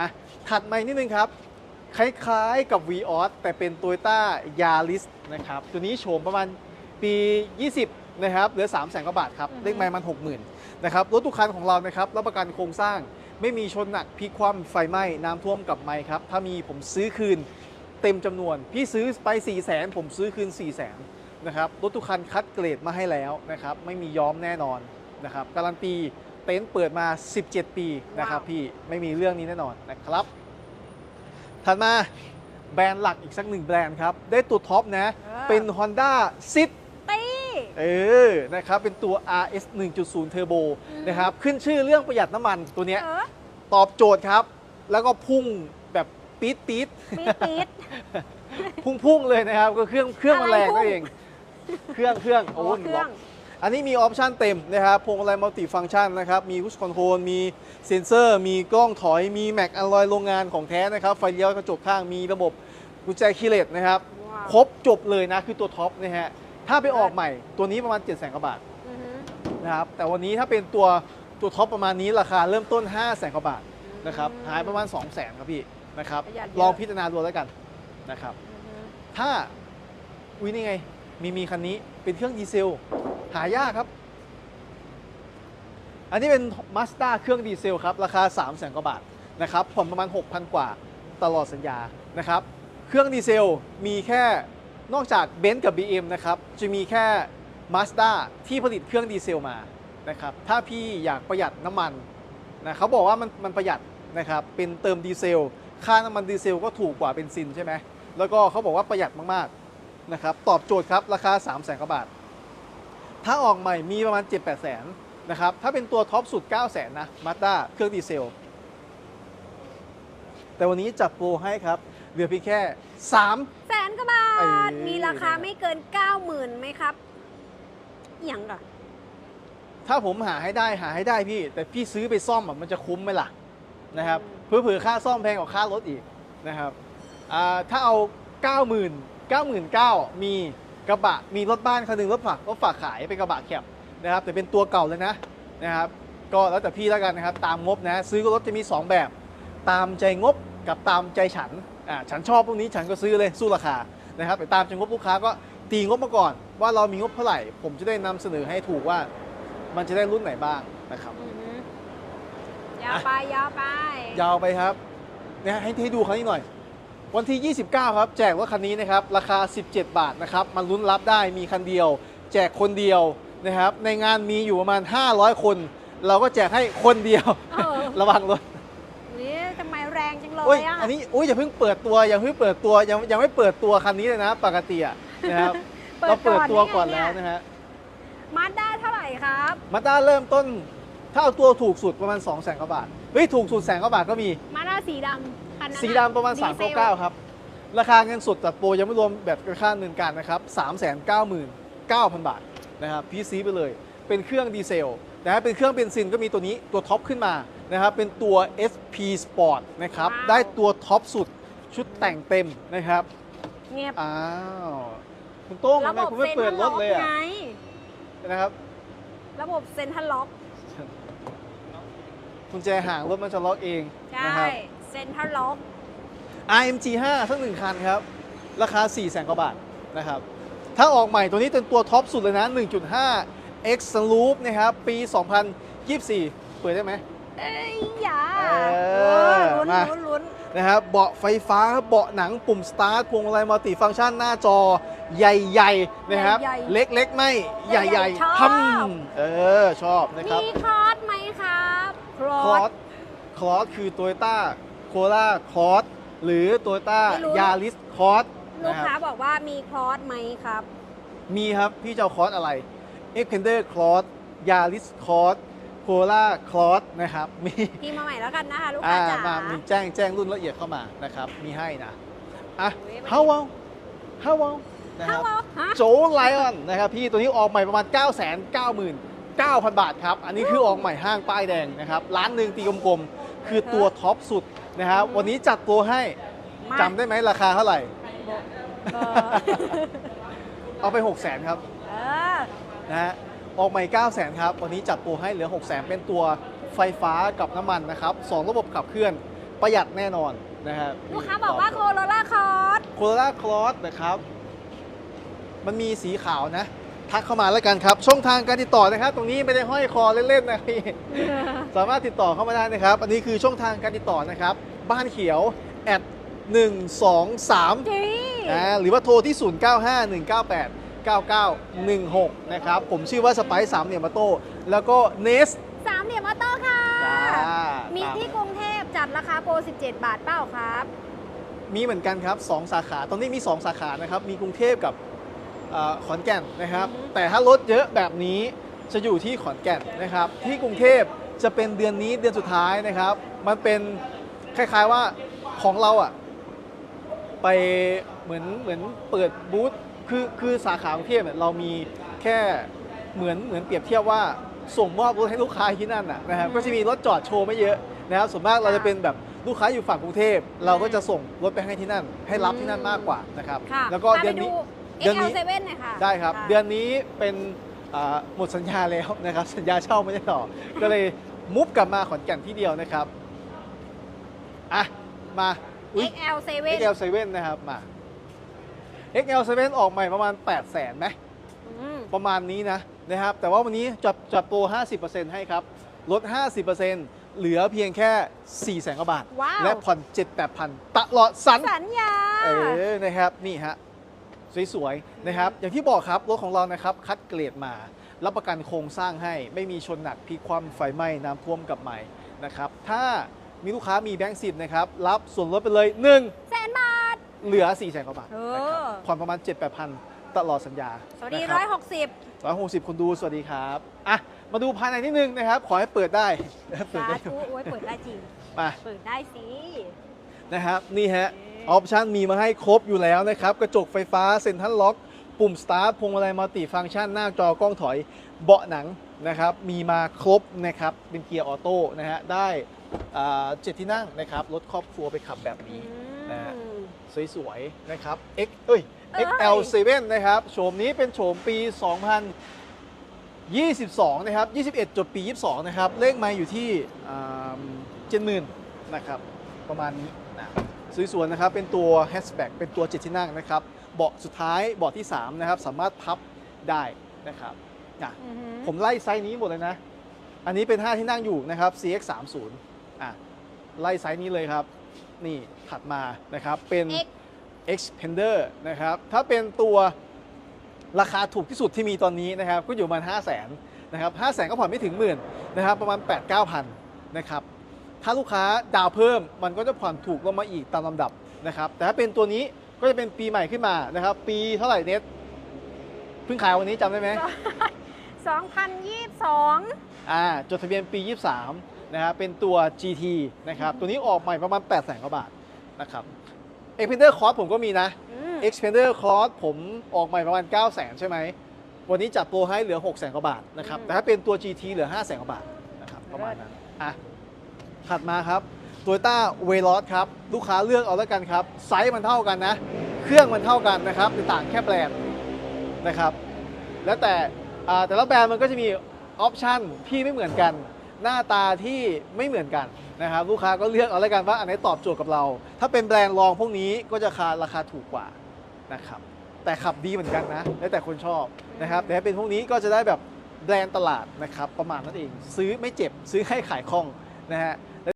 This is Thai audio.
อะถัดมาอีกนิดนึงครับ คล้ายๆกับ v ีออสแต่เป็น Toyota Yaris นะครับ ตัวนี้โฉมประมาณปี 20 นะครับ เหลือ 3 0 0แสนกว่าบาทครับอือฮึเลขไม้มัน 60,000 นะครับ รถทุกคันของเรานะครับ รับประกันโครงสร้าง ไม่มีชนหนักพลิกคว่ำไฟไหม้ น้ำท่วมกับไม้ครับ ถ้ามีผมซื้อคืนเต็มจำนวน พี่ซื้อไป 4 0 0แสนผมซื้อคืน 4 0 0แสนนะครับ รถทุกคันคัดเกรดมาให้แล้วนะครับ ไม่มีย้อมแน่นอนนะครับ การันตี เต็นท์เปิดมา 17 ปีนะครับว้าวพี่ไม่มีเรื่องนี้แน่นอนนะครับ ถัดมาแบรนด์หลักอีกสักหนึ่งแบรนด์ครับ ได้ตัวท็อปนะ เป็น Honda c i t ตี้เออ นะครับ เป็นตัว RS 1.0 Turbo อืมนะครับ ขึ้นชื่อเรื่องประหยัดน้ำมันตัวเนี้ยเออตอบโจทย์ครับ แล้วก็พุ่งแบบปี๊ดปี๊ดปี๊ดปี๊ดพุ่งพุ่งเลยนะครับ ก็เครื่องเครื่องอะมันไรแรงพุ่นั่งนเอง เครื่องเครื่องโอ้โอ้เครื่อง อันนี้มีออปชันเต็มนะครับพวงมาลัยมัลติฟัง c t ชันนะครับมีพุชคอนโทรลมีเซ็นเซอร์ มีกล้องถอยมีแม็กอะลอยโรงงานของแท้นะครับ ไฟเลี้ยวกระจกข้างมีระบบกุญแจคีย์เลสนะครับว้าวครบจบเลยนะ คือตัวท็อปนะฮะถ้าไปออกใหม่ตัวนี้ประมาณ7 0 0 0 0กว่าบาทอือฮึนะครับแต่วันนี้ถ้าเป็นตัวตัวท็อปประมาณนี้ราคาเริ่มต้น 5 0 0 0 0 0กว่าบาทนะครับหายประมาณ 2 0 0 0 0 0ครับพี่นะครับประหยัดเยอะลองพิจารณาดูแล้วกันนะครับอือฮึถ้าอุ้ยนี่ไง มีมีคันนี้เป็นเครื่องดีเซล หายากครับ อันนี้เป็น Mazda เครื่องดีเซลครับ ราคา 3 0 0แสนกว่าบาทนะครับผ่อนประมาณ 6,000 กว่าตลอดสัญญานะครับ เครื่องดีเซลมีแค่นอกจาก b e n z กับ BM นะครับ จะมีแค่ Mazda ที่ผลิตเครื่องดีเซลมานะครับ ถ้าพี่อยากประหยัดน้ำมันนะเขาบอกว่ามันมันประหยัดนะครับ เป็นเติมดีเซล ค่าน้ำมันดีเซลก็ถูกกว่าเบนซินใช่ไหม แล้วก็เขาบอกว่าประหยัดมากๆ นะครับตอบโจทย์ครับราคา 3 0 0แสนกว่าบาท ถ้าออกใหม่มีประมาณ 7 8แสนนะครับถ้าเป็นตัวท็อปสุด 9 0 0แสนนะมาด้าเครื่องดีเซล แต่วันนี้จัดโปรให้ครับเหลือเพียงแค่ 3 แสนกว่าบาเอ้ท ย มีราคาไม่เกิน 90,000ไหมครับอหย่างก่อนถ้าผมหาให้ได้หาให้ได้พี่ แต่พี่ซื้อไปซ่อมอะมันจะคุ้มไหมล่ะนะครับเผื่อๆค่าซ่อมแพงกว่าค่ารถอีกนะครับอ่าถ้าเอา 90,000 99,000 มีกระบะมีรถบ้านคันหนึ่งรถฝากรถฝากขายเป็นกระบะแคบนะครับแต่เป็นตัวเก่าเลยนะนะครับก็แล้วแต่พี่แล้วกันนะครับตามงบนะซื้อรถจะมี 2 แบบ ตามใจงบกับตามใจฉันอ่าฉันชอบพวกนี้ฉันก็ซื้อเลยสู้ราคานะครับแต่ตามใจงบลูกค้าก็ตีงบมาก่อน ว่าเรามีงบเท่าไหร่ ผมจะได้นำเสนอให้ถูกว่า มันจะได้รุ่นไหนบ้างนะครับอือฮึยาวไปยาวไป ยาวไปครับนะให้ให้ดูคันนี้หน่อย วันที่ 29 ครับ แจกรถคันนี้นะครับราคา 17 บาทนะครับมันลุ้นรับได้มีคันเดียว แจกคนเดียวนะครับในงานมีอยู่ประมาณ 500 คน เราก็แจกให้คนเดียว เออ ระวังรถนี่ทำไมแรงจังเลโอ้ยยอะอันนี้โอ้ยอย่าเพิ่งเปิดตัวอย่าเพิ่งเปิดตัวยังยังไม่เปิดตัวคันนี้เลยนะปกติอะนะครับเราเปิดตัวก่อนแล้วนะฮะ มาด้าเท่าไหร่ครับ มาด้าเริ่มต้นถ้าเอาตัวถูกสุดประมาณ2 0 0 0 0 0กว่าบาท เฮ้ย ถูกสุดแสนกว่าบาทก็มี มาด้าสีดำ คันนั้นสีดำประมาณดีเซล399 ครับ ราคาเงินสดจัดโปรยังไม่รวมแบบค่าเงินการนะครับ 399,000 บาทนะครับพีซีไปเลย เป็นเครื่องดีเซลนะฮะเป็นเครื่องเบนซินก็มีตัวนี้ตัวท็อปขึ้นมานะครับเป็นตัว SP Sport นะครับได้ตัวท็อปสุดชุดแต่งเต็มนะครับ เงียบอ้าวคุณโต้งทำระไมบบคุณไม่เปิดรถเลยอะไงนะครับ ระบบเซ็นทรัลล็อกคุณแจห่างรถมันจะล็อกเองใช่ นะครับ เซ็นทรัลล็อก RMG 5สักหนึ่งคันครับ ราคา 4 0 0แสนกว่าบาทนะครับ ถ้าออกใหม่ตัวนี้เป็นตัวท็อปสุดเลยนะ 1.5 X Sunroof นะครับ ปี 2024 เปิดได้ไหมเอ้ยอย่าเออลุ้นมาลุ้นลุ้นนะครับเบาะไฟฟ้าเบาะหนังปุ่มสตาร์ทพวงมาลัยมัลติฟังก์ชันหน้าจอใหญ่ๆนะครับใหญ่ๆเล็กๆ ไม่ใหญ่ใหญ่ๆชอบๆทำเออ ชอบนะครับ มีคอร์สไหมครับคอคอร์ร์ส สคอร์สคือ Toyota Corolla Cross หรือ Toyota ไม่รู้ Yaris Cross ลูนะกครับค้าบอกว่ามีคอร์สไหมครับ มีครับพี่จะเอาคอร์สอะไร Expander Cross Yaris Cross Corolla Cross นะครับมีพี่มาใหม่แล้วกันนะคะ ลูกอ่าค้าจ๋า มามีแจ้งแจ้งรุ่นละเอียดเข้ามานะครับ มีให้นะอะโอ้ยมัน ฮาวาฮาวานะคฮารับวาฮะ โจไลออนนะครับพี่ตัวนี้ออกใหม่ประมาณ9 9 9 9 0 0 0 บาทครับ อันนี้คือออกใหม่ห้างป้ายแดงนะครับ ร้านหนึ่งตีกลมๆ คือตัวท็อปสุด นะครับวันนี้จัดตัวให้มา จำได้ไหมราคาเท่าไหร่ เออ เอาไป 6 0 0 0 0 0 ครับเออ นะฮะออกใหม่ 9 0 0 0 0 0 ครับ วันนี้จัดโปรให้เหลือ 6 0 0 0 0 0 เป็นตัวไฟฟ้ากับน้ำมันนะครับ2ระบบขับเคลื่อนประหยัดแน่นอนนะครับลูกค้าบอกว่าโคโรล่าคอร์สโคโรล่าคลอสนะครับ มันมีสีขาวนะ ทักเข้ามาแล้วกันครับ ช่องทางการติดต่อนะครับ ตรงนี้ไม่ได้ห้อยคอเล่นๆนะพี่ สามารถติดต่อเข้ามาได้นะครับ อันนี้คือช่องทางการติดต่อนะครับ บ้านเขียวแอด123จีนะหรือว่าโทรที่ 095198 9916 นะครับ ผมชื่อว่าสไปซ์สามเหลี่ยมมาโต้แล้วก็เนสสามเหลี่ยมออโต้ค่ะจ้ามีตามที่กรุงเทพจัดราคาโปร 17 บาทเป้าครับ มีเหมือนกันครับ 2 สาขา ตอนนี้มี 2 สาขานะครับ มีกรุงเทพกับเอ่อขอนแก่นนะครับอือฮึแต่ถ้ารถเยอะแบบนี้จะอยู่ที่ขอนแก่นนะครับ ที่กรุงเทพ จะเป็นเดือนนี้เดือนสุดท้ายนะครับ มันเป็นคล้ายๆว่าของเราอะไปเหมือนเหมือนเปิดบูธคือคือสาขากรุงเทพเนี่ยเรามีแค่เหมือนเหมือนเปรียบเทียบว่าส่งมอบรถให้ลูกค้าที่นั่นน่ะนะครับอืมก็จะมีรถจอดโชว์ไม่เยอะนะครับส่วนมากเราจะเป็นแบบลูกค้าอยู่ฝั่งกรุงเทพ เราก็จะส่งรถไปให้ที่นั่น ให้รับที่นั่นมากกว่านะครับ ค่ะแล้วก็พาเดืไปอนนี้ดูเดือนนี้ XL7 หน่อยค่ะได้ครับะ เดือนนี้เป็นอ่าหมดสัญญาแล้วนะครับ สัญญาเช่าไม่ได้ต่อ ก็เลย มุฟกลับมาขอนแก่นที่เดียวนะครับ อะ มาอุ๊ย XL7 XL7 นะครับ มา XL7 ออกใหม่ประมาณ 8 0 0แสนไหมอืมประมาณนี้นะนะครับ แต่ว่าวันนี้จัดจัดโปร 50%ให้ครับ ลด 50%เหลือเพียงแค่4 0 0แสนกว่าบาทว้าวและผ่อน 7 8พันตลอดสันสัญญา เออ นะครับ นี่ฮะ สวยๆ นะครับ อย่างที่บอกครับ รถของเรานะครับ คัดเกรดมา รับประกันโครงสร้างให้ ไม่มีชนหนักพลิกคว่ำไฟไหม้น้ำท่วมกับใหม่นะครับถ้ามีลูกค้ามีแบงค์สิบนะครับรับส่วนลดไปเลย1แสนบาท เหลือ4 0 0แสนกว่าบาทเออนะครับผ่อนประมาณ 7 8พันตลอดสัญญาสวัสดีนะคร้รัอยหกสิบร้อยหกสิบคนดูสวัสดีครับอะมาดูภายในนิดนึงนะครับ ขอให้เปิดได้เปิดสาได้ธุโอ้ยเปิดได้จริงมาเปิดได้สินะครับนี่ฮะออปชันมีมาให้ครบอยู่แล้วนะครับ กระจกไฟฟ้าเซ็นทรัลล็อก ปุ่มสตาร์ทพวงมาลัยมัลติฟังก์ชันหน้าจอกล้องถอยเบาะหนังนะครับมีมาครบนะครับเป็นเกียร์ออโต้นะฮะได้อ่าเจ็ดที่นั่งนะครับรถครอบครัวไปขับแบบนี้นะฮะอืมสวยๆนะครับ X เอ้ยเอ้ย XL7 นะครับโฉมนี้เป็นโฉมปี 2022 นะครับ 21 จดปี 22 นะครับ เลขไมาอยู่ที่เจ็ดหมื่นนะครับ ประมาณนี้นะสวยๆนะครับ เป็นตัว hatchback เป็นตัว7ที่นั่งนะครับ เบาะสุดท้ายเบาะที่3นะครับสามารถพับได้นะครับนะอือหือผมไล่ไซส์นี้หมดเลยนะ อันนี้เป็น 5 ที่นั่งอยู่นะครับ CX30 อะไล่ไซส์นี้เลยครับ นี่ถัดมานะครับเป็น X Xpander นะครับถ้าเป็นตัวราคาถูกที่สุดที่มีตอนนี้นะครับก็อยู่ประมาณ 5 0 0 0 0นนะครับ5 0 0 0 0 0ก็ผ่อนไม่ถึงหมื่นนะครับประมาณ 8 9 0 0 0นะครับถ้าลูกค้าดาวน์เพิ่มมันก็จะผ่อนถูกลงมาอีกตามลำดับนะครับแต่ถ้าเป็นตัวนี้ ก็จะเป็นปีใหม่ขึ้นมานะครับ ปีเท่าไหร่เน็ตเพิ่งขายวันนี้จำได้ไหม 2022 อ่าจดทะเบียนปี 23 นะครับ เป็นตัว GT นะครับ ตัวนี้ออกใหม่ประมาณ 8 0 0 0 0 0กว่าบาทนะครับ Xpander Cross ผมก็มีนะ อืม Xpander Cross ผมออกใหม่ประมาณ 9 0 0 0 0 0ใช่ไหม วันนี้จัดโปรให้เหลือ6 0 0 0 0 0กว่าบาทนะครับ อืมแต่ถ้าเป็นตัว GT เหลือ5 0 0 0 0 0กว่าบาทนะครับประมาณนั้นอะถัดมาครับ Toyota Veloz ครับ ลูกค้าเลือกเอาแล้วกันครับ ไซส์มันเท่ากันนะ เครื่องมันเท่ากันนะครับแต่ต่างแค่แบรนด์นะครับ แล้วแต่แต่ละแบรนด์มันก็จะมีออปชันที่ไม่เหมือนกัน หน้าตาที่ไม่เหมือนกันนะครับลูกค้าก็เลือกเอาแล้วกันว่าอันไหนตอบโจทย์กับเรา ถ้าเป็นแบรนด์รองพวกนี้ก็จะราคาราคาถูกกว่านะครับแต่ขับดีเหมือนกันนะ แล้วแต่คนชอบนะครับแต่ถ้าเป็นพวกนี้ก็จะได้แบบแบรนด์ตลาดนะครับประมาณนั้นเอง ซื้อไม่เจ็บซื้อให้ขายคล่องนะฮะ